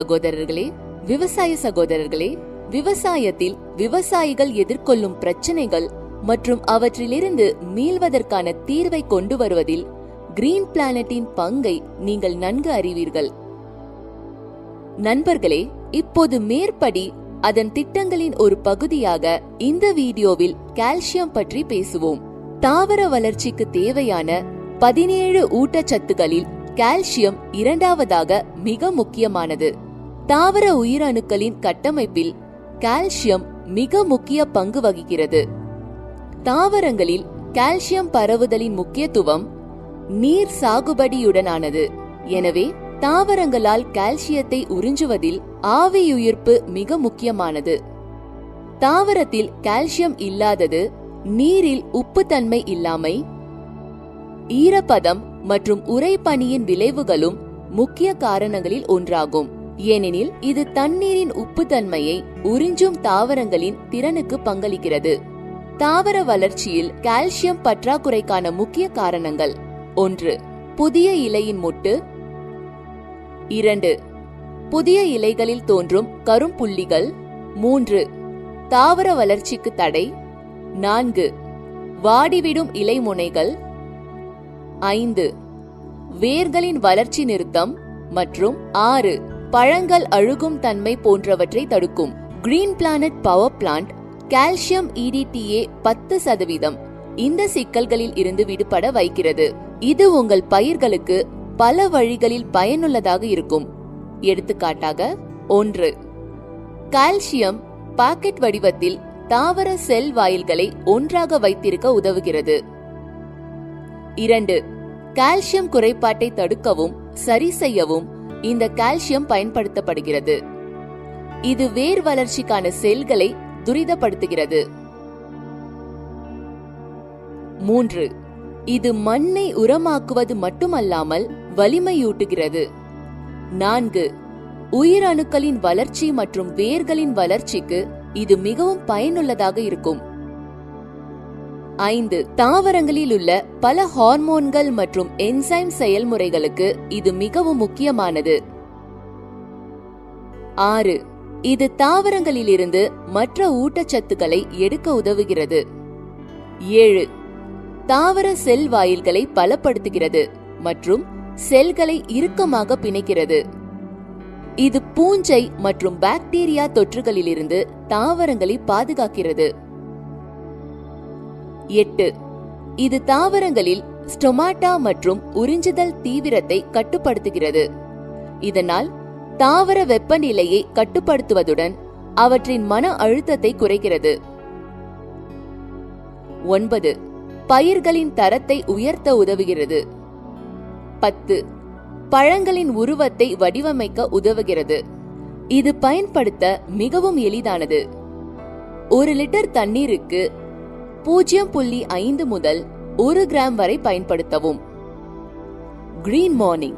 சகோதரர்களே விவசாய சகோதரர்களே விவசாயத்தில் விவசாயிகள் எதிர்கொள்ளும் பிரச்சனைகள் மற்றும் அவற்றிலிருந்து மீள்வதற்கான தீர்வை கொண்டு வருவதில் கிரீன் பிளானட்டின் பங்கை நீங்கள் நன்கு அறிவீர்கள். நண்பர்களே இப்போது மேற்படி அதன் திட்டங்களின் ஒரு பகுதியாக இந்த வீடியோவில் கால்சியம் பற்றி பேசுவோம். தாவர வளர்ச்சிக்கு தேவையான பதினேழு ஊட்டச்சத்துகளில் கால்சியம் இரண்டாவதாக மிக முக்கியமானது. தாவர உயிரணுக்களின் கட்டமைப்பில் கால்சியம் மிக முக்கிய பங்கு வகிக்கிறது. தாவரங்களில் கால்சியம் பரவுதலின் முக்கியத்துவம் நீர் சாகுபடியுடனானது. எனவே தாவரங்களால் கால்சியத்தை உறிஞ்சுவதில் ஆவியுயிர்ப்பு மிக முக்கியமானது. தாவரத்தில் கால்சியம் இல்லாதது நீரில் உப்புத்தன்மை இல்லாமை ஈரப்பதம் மற்றும் உறைபனியின் விளைவுகளும் முக்கிய காரணங்களில் ஒன்றாகும். ஏனெனில் இது தண்ணீரின் உப்புத்தன்மையை உறிஞ்சும் தாவரங்களின் திறனுக்கு பங்களிக்கிறது. தாவர வளர்ச்சியில் கால்சியம் பற்றாக்குறைக்கான முக்கிய காரணங்கள். ஒன்று புதிய இலையின் மொட்டு. இரண்டு புதிய இலைகளில் தோன்றும் கரும்புள்ளிகள் மூன்று தாவர வளர்ச்சிக்கு தடை. நான்கு வாடிவிடும் இலைமுனைகள் ஐந்து வேர்களின் வளர்ச்சி நிறுத்தம். மற்றும் ஆறு பழங்கள் அழுகும் தன்மை போன்றவற்றை தடுக்கும். Green planet power plant calcium EDTA பத்து சதவீதம். இந்த சிக்கல்களில் இருந்து விடுபட வைக்கிறது. இது உங்கள் பயிர்களுக்கு பல வழிகளில் பயனுள்ளதாக இருக்கும். எடுத்துக்காட்டாக ஒன்று. கால்சியம் பாக்கெட் வடிவத்தில் தாவர செல் வாயில்களை ஒன்றாக வைத்திருக்க உதவுகிறது. இரண்டு. கால்சியம் குறைபாட்டை தடுக்கவும் சரி செய்யவும் இந்த கால்சியம் பயன்படுத்தப்படுகிறது. இது வேர் வளர்ச்சிக்கான செல்களை துரிதப்படுத்துகிறது. மூன்று. இது மண்ணை உரமாக்குவது மட்டுமல்லாமல் வலிமையூட்டுகிறது. நான்கு. உயிரணுக்களின் வளர்ச்சி மற்றும் வேர்களின் வளர்ச்சிக்கு இது மிகவும் பயனுள்ளதாக இருக்கும். ஐந்து தாவரங்களில் உள்ள பல ஹார்மோன்கள் மற்றும் என்சைம் செயல்முறைகளுக்கு இது மிகவும் முக்கியமானது. ஆறு இது தாவரங்களிலிருந்து மற்ற ஊட்டச்சத்துக்களை எடுக்க உதவுகிறது. ஏழு தாவர செல் வாயில்களை பலப்படுத்துகிறது மற்றும் செல்களை இறுக்கமாக பிணைக்கிறது. இது பூஞ்சை மற்றும் பாக்டீரியா தொற்றுகளிலிருந்து தாவரங்களை பாதுகாக்கிறது. எட்டு. இது தாவரங்களில் ஸ்டொமாட்டா மற்றும் உறிஞ்சுதல் தீவிரத்தை கட்டுப்படுத்துகிறது. இதனால் தாவர வெப்பநிலையை கட்டுப்படுத்துவதுடன் அவற்றின் மன அழுத்தத்தை குறைக்கிறது. ஒன்பது. பயிர்களின் தரத்தை உயர்த்த உதவுகிறது. பத்து. பழங்களின் உருவத்தை வடிவமைக்க உதவுகிறது. இது பயன்படுத்த மிகவும் எளிதானது. ஒரு லிட்டர் தண்ணீருக்கு பூஜ்ஜியம் புள்ளி ஐந்து முதல் ஒரு கிராம் வரை பயன்படுத்தவும். Green morning